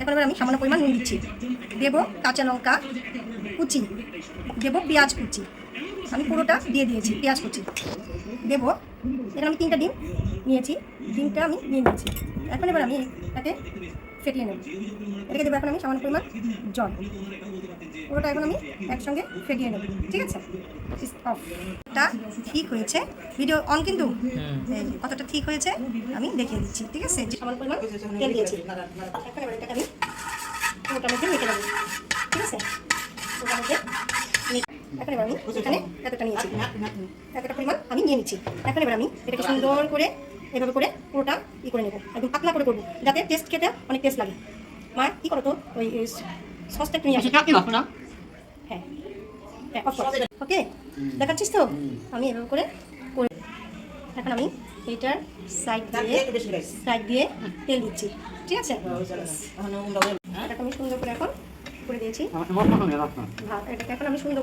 এখন আমি সামান্য পরিমাণ নুন দিচ্ছি। দেবো কাঁচা লঙ্কা কুচি। দেবো পেঁয়াজ কুচি। আমি পুরোটা দিয়ে দিয়েছি পেঁয়াজ কুচি। দেবো এখানে আমি তিনটা ডিম নিয়েছি ডিমটা আমি নিয়ে নিয়েছি। এখন এবার আমি এটাকে ফেটিয়ে নেব। এটাকে দেবো এখন আমি সামান্য পরিমাণ জল। পুরোটা এখন আমি একসঙ্গে ফেটিয়ে নেব ঠিক আছে? অফ টা ঠিক হয়েছে। ভিডিও অন কিন্তু কতটা ঠিক হয়েছে আমি দেখিয়ে দিচ্ছি ঠিক আছে? যে সামান্য পরিমাণ তেল দিয়েছি। এখন এবার এটাকে আমি পুরোটার মধ্যে মেখে দেবো ঠিক আছে? পুরোটার মধ্যে এখন এবার আমি এখানে এতটা নিয়েছি। এতটা পরিমাণ আমি নিয়ে নিচ্ছি। এখন এবার আমি এটাকে সুন্দর করে এভাবে করে পুরোটা ই করে নেব একদম পাতলা করে করব যাতে টেস্ট খেতে অনেক টেস্ট লাগে। মা কি করো তো? ওই সসটা একটু নিয়ে আসো। হ্যাঁ। হ্যাঁ ওকে? দেখাচ্ছিস তো? আমি এভাবে করে করে এখন আমি এইটার সাইড দিয়ে সাইড দিয়ে তেল দিচ্ছি। ঠিক আছে? এটাকে আমি সুন্দর করে এখন করে দিয়েছি। ভাত এটাকে এখন আমি সুন্দর